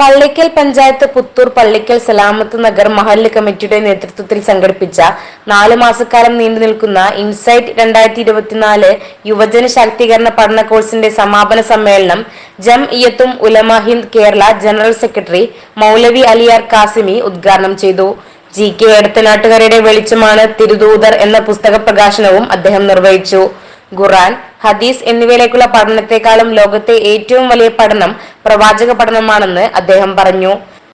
പള്ളിക്കൽ പഞ്ചായത്ത് പുത്തൂർ പള്ളിക്കൽ സലാമത്ത് നഗർ മഹല്ല് കമ്മിറ്റിയുടെ നേതൃത്വത്തിൽ സംഘടിപ്പിച്ച നാല് മാസക്കാലം നീണ്ടു നിൽക്കുന്ന ഇൻസൈറ്റ് രണ്ടായിരത്തി ഇരുപത്തിനാല് യുവജന ശാക്തീകരണ പഠന കോഴ്സിന്റെ സമാപന സമ്മേളനം ജം ഇയത്തും ഉലമ ഹിന്ദ് കേരള ജനറൽ സെക്രട്ടറി മൗലവി അലിയാർ കാസിമി ഉദ്ഘാടനം ചെയ്തു. ജി കെ എടത്തനാട്ടുകരയുടെ വെളിച്ചമാണ് തിരുദൂതർ എന്ന പുസ്തക പ്രകാശനവും അദ്ദേഹം നിർവഹിച്ചു. ഖുറാൻ ഹദീസ് എന്നിവയിലേക്കുള്ള പഠനത്തെക്കാളും ലോകത്തെ ഏറ്റവും വലിയ പഠനം പ്രവാചക പഠനമാണെന്ന് അദ്ദേഹം പറഞ്ഞു.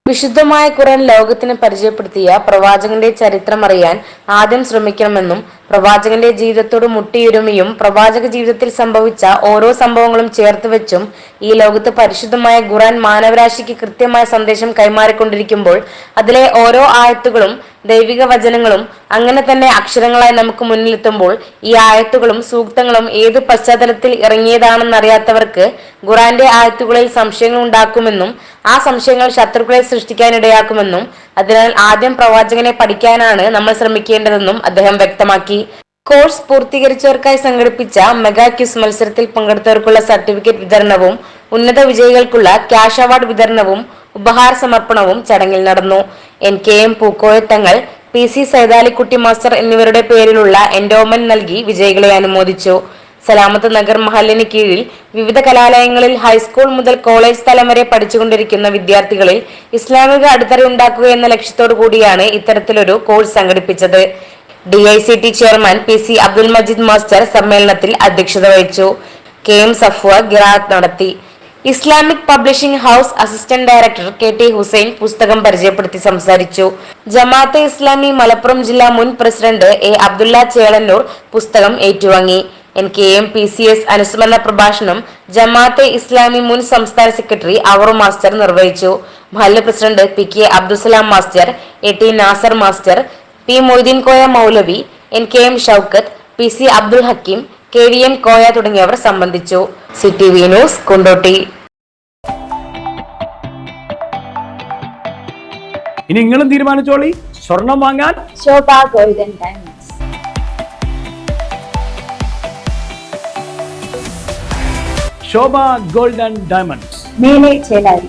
വിശുദ്ധമായ ഖുർആൻ ലോകത്തിന് പരിചയപ്പെടുത്തിയ പ്രവാചകന്റെ ചരിത്രം അറിയാൻ ആദ്യം ശ്രമിക്കണമെന്നും പ്രവാചകന്റെ ജീവിതത്തോട് മുട്ടിയുരുമിയും പ്രവാചക ജീവിതത്തിൽ സംഭവിച്ച ഓരോ സംഭവങ്ങളും ചേർത്ത് വെച്ചും ഈ ലോകത്ത് പരിശുദ്ധമായ ഖുറാൻ മാനവരാശിക്ക് കൃത്യമായ സന്ദേശം കൈമാറിക്കൊണ്ടിരിക്കുമ്പോൾ അതിലെ ഓരോ ആയത്തുകളും ദൈവിക വചനങ്ങളും അങ്ങനെ തന്നെ അക്ഷരങ്ങളായി നമുക്ക് മുന്നിലെത്തുമ്പോൾ ഈ ആയത്തുകളും സൂക്തങ്ങളും ഏത് പശ്ചാത്തലത്തിൽ ഇറങ്ങിയതാണെന്നറിയാത്തവർക്ക് ഖുറാന്റെ ആയത്തുകളിൽ സംശയങ്ങൾ ഉണ്ടാക്കുമെന്നും ആ സംശയങ്ങൾ ശത്രുക്കളെ സൃഷ്ടിക്കാനിടയാക്കുമെന്നും അതിനാൽ ആദ്യം പ്രവാചകനെ പഠിക്കാനാണ് നമ്മൾ ശ്രമിക്കേണ്ടതെന്നും അദ്ദേഹം വ്യക്തമാക്കി. കോഴ്സ് പൂർത്തീകരിച്ചവർക്കായി സംഘടിപ്പിച്ച മെഗാ ക്യൂസ് മത്സരത്തിൽ പങ്കെടുത്തവർക്കുള്ള സർട്ടിഫിക്കറ്റ് വിതരണവും ഉന്നത വിജയികൾക്കുള്ള ക്യാഷ് അവാർഡ് വിതരണവും ഉപഹാര സമർപ്പണവും ചടങ്ങിൽ നടന്നു. N K M Pookoyathangal P C Saithalikutty master എന്നിവരുടെ പേരിലുള്ള എൻഡോമെന്റ് നൽകി വിജയികളെ അനുമോദിച്ചു. സലാമത്ത് നഗർ മഹലിന് കീഴിൽ വിവിധ കലാലയങ്ങളിൽ ഹൈസ്കൂൾ മുതൽ കോളേജ് തലം വരെ പഠിച്ചുകൊണ്ടിരിക്കുന്ന വിദ്യാർത്ഥികളിൽ ഇസ്ലാമിക അടിത്തറ ഉണ്ടാക്കുക എന്ന ലക്ഷ്യത്തോടു കൂടിയാണ് ഇത്തരത്തിലൊരു കോഴ്സ് സംഘടിപ്പിച്ചത്. D I C T chairman P C Abdul Majeed master സമ്മേളനത്തിൽ അധ്യക്ഷത വഹിച്ചു. കെ എം സഫ്വ ഗിറാത്ത് നടത്തി. Islamic publishing house assistant director K T Hussain പുസ്തകം പരിചയപ്പെടുത്തി സംസാരിച്ചു. ജമാഅത്തെ ഇസ്ലാമി മലപ്പുറം ജില്ലാ മുൻ പ്രസിഡന്റ് എ അബ്ദുള്ള ചേളന്നൂർ പുസ്തകം ഏറ്റുവാങ്ങി. N K M P C S അനുസ്മരണ പ്രഭാഷണം ജമാഅത്തെ ഇസ്ലാമി മുൻ സംസ്ഥാന സെക്രട്ടറി അവർ മാസ്റ്റർ നിർവഹിച്ചു. മഹല്ല president P K Abdussalam master A T Nasar master P Moideen Koya Maulavi N K M Shoukath P C Abdul Hakeem K V M Koya തുടങ്ങിയവർ സംബന്ധിച്ചു. C T V news Kondotty. ഇനി നിങ്ങളും തീരുമാനിച്ചോളി. സ്വർണം വാങ്ങാൻ Shobha golden diamonds Shobha gold and diamonds. మేలే చేయాలి.